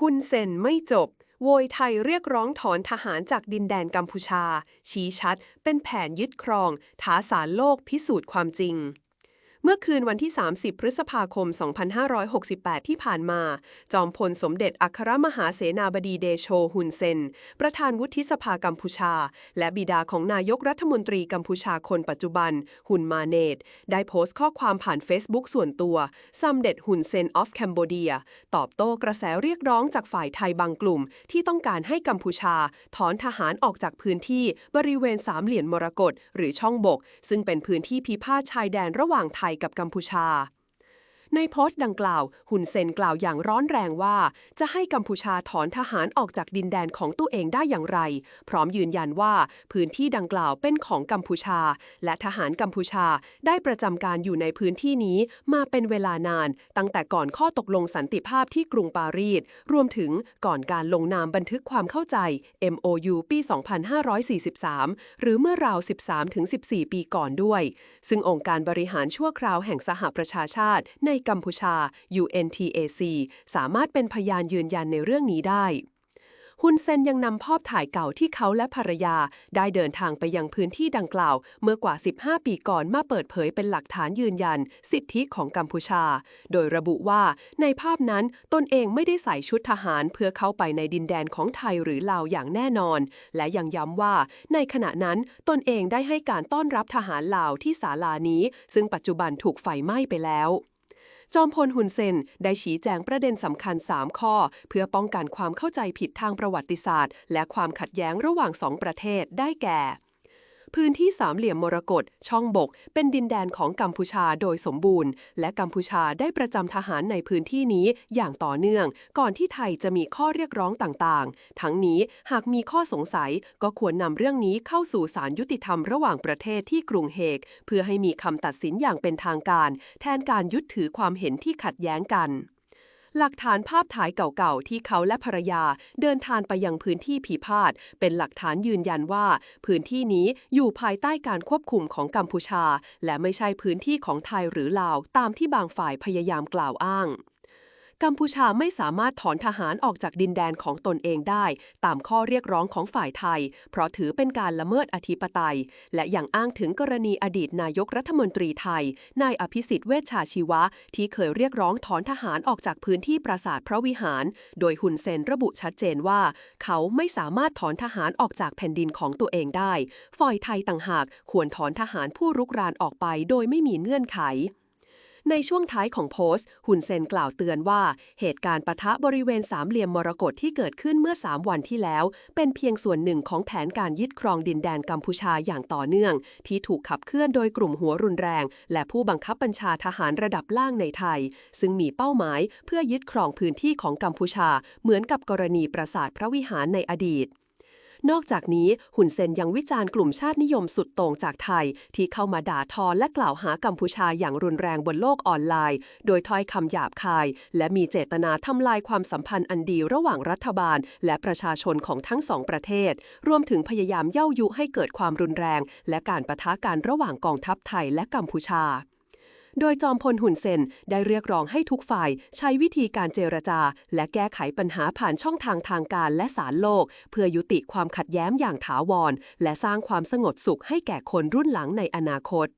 ฮุนเซนไม่จบ โวยไทยเรียกร้องถอนทหารจากดินแดนกัมพูชา ชี้ชัด เป็นแผนยึดครองท้าสารโลกพิสูจน์ความจริง เมื่อคืนวันที่ 30 พฤษภาคม 2568 ที่ผ่านมา จอมพลสมเด็จอัครมหาเสนาบดีเดโชฮุนเซน ประธานวุฒิสภากัมพูชา และบิดาของนายกรัฐมนตรีกัมพูชาคนปัจจุบัน ฮุนมาเนต ได้โพสต์ข้อความผ่าน Facebook ส่วนตัวซัมเด็ดฮุนเซนออฟแคนโบเดียตอบโต้กระแสเรียกร้องจากฝ่ายไทยบางกลุ่ม ที่ต้องการให้กัมพูชา ถอนทหารออกจากพื้นที่บริเวณสามเหลี่ยมมรกตหรือช่องบก ซึ่งเป็นพื้นที่พิพาทชายแดนระหว่างไทยกับกัมพูชา ในโพสต์ดังกล่าวฮุนเซนกล่าวอย่างร้อนแรงว่า จะให้กัมพูชาถอนทหารออกจากดินแดนของตัวเองได้อย่างไร พร้อมยืนยันว่าพื้นที่ดังกล่าวเป็นของกัมพูชา และทหารกัมพูชาได้ประจำการอยู่ในพื้นที่นี้มาเป็นเวลานาน ตั้งแต่ก่อนข้อตกลงสันติภาพที่กรุงปารีส รวมถึงก่อนการลงนามบันทึกความเข้าใจ MOU ปี 2543 หรือเมื่อราว 13-14 ปีก่อนด้วย ซึ่งองค์การบริหารชั่วคราวแห่งสหประชาชาติในกัมพูชา UNTAC สามารถเป็นพยานยืนยันในเรื่องนี้ได้ฮุนเซนยังนำภาพถ่ายเก่าที่เขาและภรรยา ได้เดินทางไปยังพื้นที่ดังกล่าว เมื่อกว่า 15 ปีก่อนมาเปิดเผยเป็นหลักฐานยืนยัน สิทธิของกัมพูชา โดยระบุว่าในภาพนั้นตนเองไม่ได้ใส่ชุดทหาร เพื่อเข้าไปในดินแดนของไทยหรือลาวอย่างแน่นอน และยังย้ำว่า ในขณะนั้นตนเองได้ให้การต้อนรับทหารลาวที่ศาลานี้ ซึ่งปัจจุบันถูกไฟไหม้ไปแล้ว จอมพลหุนเซนได้ชี้แจงประเด็นสำคัญ 3 ข้อ เพื่อป้องกันความเข้าใจผิดทางประวัติศาสตร์ และความขัดแย้งระหว่างสองประเทศได้แก่ พื้นที่สามเหลี่ยมมรกตช่องบก เป็นดินแดนของกัมพูชาโดยสมบูรณ์ และกัมพูชาได้ประจำทหารในพื้นที่นี้อย่างต่อเนื่อง ก่อนที่ไทยจะมีข้อเรียกร้องต่างๆ ทั้งนี้หากมีข้อสงสัยก็ควรนำเรื่องนี้เข้าสู่ศาลยุติธรรมระหว่างประเทศที่กรุงเฮก เพื่อให้มีคำตัดสินอย่างเป็นทางการ แทนการยึดถือความเห็นที่ขัดแย้งกัน หลักฐานภาพถ่ายเก่าๆ ที่เขาและภรรยาเดินทางไปยังพื้นที่ผีพาดเป็นหลักฐานยืนยันว่า พื้นที่นี้อยู่ภายใต้การควบคุมของกัมพูชา และไม่ใช่พื้นที่ของไทยหรือลาวตามที่บางฝ่ายพยายามกล่าวอ้าง กัมพูชาไม่สามารถถอนทหารออกจากดินแดนของตนเองได้ ตามข้อเรียกร้องของฝ่ายไทย เพราะถือเป็นการละเมิดอธิปไตย และอยังอ้างถึงกรณีอดีตนายกรัฐมนตรีไทย นายอภิสิทธิ์เวชชาชีวะ ที่เคยเรียกร้องถอนทหารออกจากพื้นที่ปราสาทพระวิหาร โดยฮุนเซนระบุชัดเจนว่า เขาไม่สามารถถอนทหารออกจากแผ่นดินของตัวเองได้ ฝ่ายไทยต่างหากควรถอนทหารผู้รุกรานออกไปโดยไม่มีเงื่อนไข ในช่วงท้ายของโพสต์ฮุนเซนกล่าวเตือนว่า เหตุการณ์ปะทะบริเวณสามเหลี่ยมมรกตที่เกิดขึ้นเมื่อ 3 วันที่แล้ว เป็นเพียงส่วนหนึ่งของแผนการยึดครองดินแดนกัมพูชาอย่างต่อเนื่อง ที่ถูกขับเคลื่อนโดยกลุ่มหัวรุนแรง และผู้บังคับบัญชาทหารระดับล่างในไทย ซึ่งมีเป้าหมายเพื่อยึดครองพื้นที่ของกัมพูชา เหมือนกับกรณีปราสาทพระวิหารในอดีต นอกจากนี้หุนเซนยังวิจารณ์กลุ่มชาตินิยมสุดโต่งจากไทย ที่เข้ามาด่าทอและกล่าวหากัมพูชาอย่างรุนแรงบนโลกออนไลน์ โดยถ้อยคำหยาบคาย และมีเจตนาทำลายความสัมพันธ์อันดีระหว่างรัฐบาล และประชาชนของทั้งสองประเทศ รวมถึงพยายามเย่ายุให้เกิดความรุนแรง และการประทะกันระหว่างกองทัพไทยและกัมพูชา โดยจอมพลหุ่นเซนได้เรียกร้องให้ทุกฝ่าย ใช้วิธีการเจรจา และแก้ไขปัญหาผ่านช่องทางทางการและสารโลก เพื่อยุติความขัดแย้งอย่างถาวร และสร้างความสงบสุขให้แก่คนรุ่นหลังในอนาคต